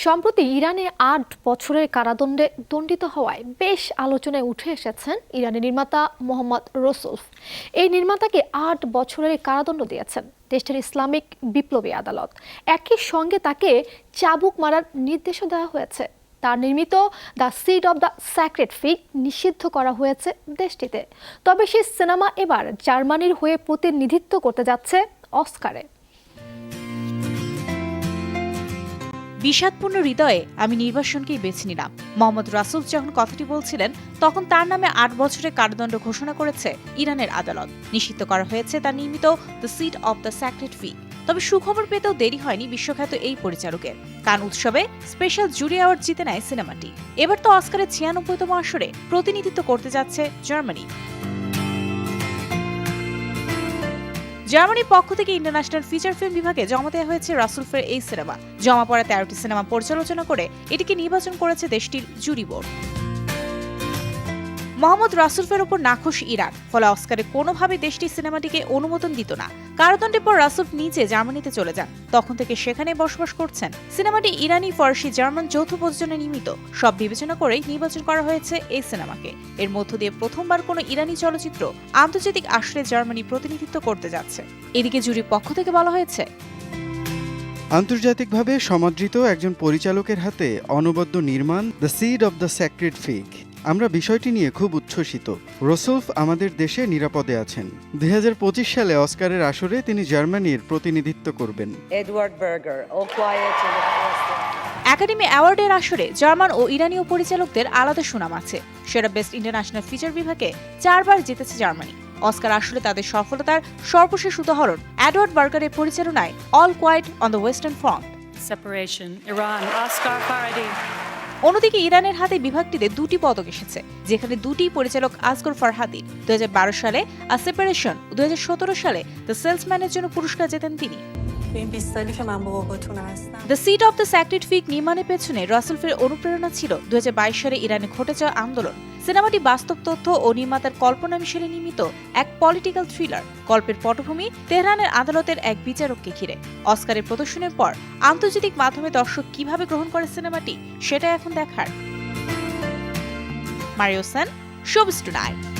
সম্প্রতি ইরানে আট বছরের কারাদণ্ডে দণ্ডিত হওয়ায় বেশ আলোচনায় উঠে এসেছেন ইরানের নির্মাতা মোহাম্মদ রসুফ। এই নির্মাতাকে আট বছরের কারাদণ্ড দিয়েছেন, দেশটির ইসলামিক বিপ্লবী আদালত। একই সঙ্গে তাকে চাবুক মারার নির্দেশও দেওয়া হয়েছে। তার নির্মিত the seed of the sacred fig নিষিদ্ধ করা হয়েছে দেশটিতে। তবে সেই সিনেমা এবার জার্মানির হয়ে প্রতিনিধিত্ব করতে যাচ্ছে অস্কারে। বিষাদপূর্ণ হৃদয়ে আমি নির্বাসনকেই বেছে নিলাম। মোহাম্মদ রাসুল যখন কথাটি বলছিলেন, তখন তার নামে আট বছরের কারাদণ্ড ঘোষণা করেছে ইরানের আদালত। নিষিদ্ধ করা হয়েছে তার নির্মিত the seed of the sacred fig তবে সুখবর পেতেও দেরি হয়নি বিশ্বখ্যাত এই পরিচালকের। কান উৎসবে স্পেশাল জুরি অ্যাওয়ার্ড জিতে নেয় সিনেমাটি। এবার তো অস্কারের ছিয়ানব্বইতম আসরে প্রতিনিধিত্ব করতে যাচ্ছে জার্মানি। জার্মানির পক্ষ থেকে ইন্টারন্যাশনাল ফিচার ফিল্ম বিভাগে জমা দেওয়া হয়েছে রাসুলফের এই সিনেমা। জমা পড়া তেরোটি সিনেমা পর্যালোচনা করে এটিকে নির্বাচন করেছে দেশটির জুরি বোর্ড। মোহাম্মদ রাসুলফের ওপর নাখোশ ইরান ফলে অস্কারে কোনোভাবে দেশটি সিনেমাটিকে অনুমোদন দিত না। কারাদণ্ডের পর রাসুলফ নিজে জার্মানিতে চলে যান। তখন থেকে সেখানে বসবাস করছেন। সিনেমাটি ইরানি, ফরাসি, জার্মান যৌথ প্রযোজনায় নির্মিত। সব বিবেচনা করেই নির্বাচন করা হয়েছে এই সিনেমাকে। এর মধ্য দিয়ে প্রথমবার কোনো ইরানি চলচ্চিত্র আন্তর্জাতিক আসরে জার্মানি প্রতিনিধিত্ব করতে যাচ্ছে। এদিকে জুরির পক্ষ থেকে বলা হয়েছে, আন্তর্জাতিকভাবে সমাদৃত একজন পরিচালকের হাতে অনবদ্য নির্মাণ, the seed of the sacred fig আমরা বিষয়টি নিয়ে খুব উচ্ছ্বসিত। রসুলফ আমাদের দেশে নিরাপদে আছেন। দুই সালে অস্কারের আসরে তিনি জার্মানির প্রতিনিধিত্ব করবেন। Edward Berger, All Quiet on the Western academy অ্যাওয়ার্ডের আসরে জার্মান ও ইরানীয় পরিচালকদের আলাদা সুনাম আছে। সেরা বেস্ট ইন্টারন্যাশনাল ফিচার বিভাগে চারবার জিতেছে জার্মানি। অস্কার আসলে তাদের সফলতার সর্বশেষ উদাহরণ অ্যাডওয়ার্ড বার্গারের পরিচালনায় all quiet on the western front. Iran, Oscar Farhadi. অন্যদিকে ইরানের হাতে বিভাগটিতে দুটি পদক এসেছে, যেখানে দুটি পরিচালক আসগর ফারহাদির দু সালে আ সেপারেশন দুহাজার সতেরো সালে দ্য সেলসম্যানের জন্য পুরস্কার জেতেন তিনি। The seed of the sacred fig নির্মাণের পেছনে রাসেলফের অনুপ্রেরণা ছিল দু সালে ইরানে ঘটে যাওয়া আন্দোলন। সিনেমাটি বাস্তব তথ্য ও নির্মাতার কল্পনা মিশেলে নির্মিত এক পলিটিক্যাল থ্রিলার গল্পের পটভূমি তেহরানের আদালতের এক বিচারককে ঘিরে। অস্কারের প্রদর্শনের পর আন্তর্জাতিক মাধ্যমে দর্শক কীভাবে গ্রহণ করে সিনেমাটি, সেটা এখন দেখার। Mario Sen showbiz tonight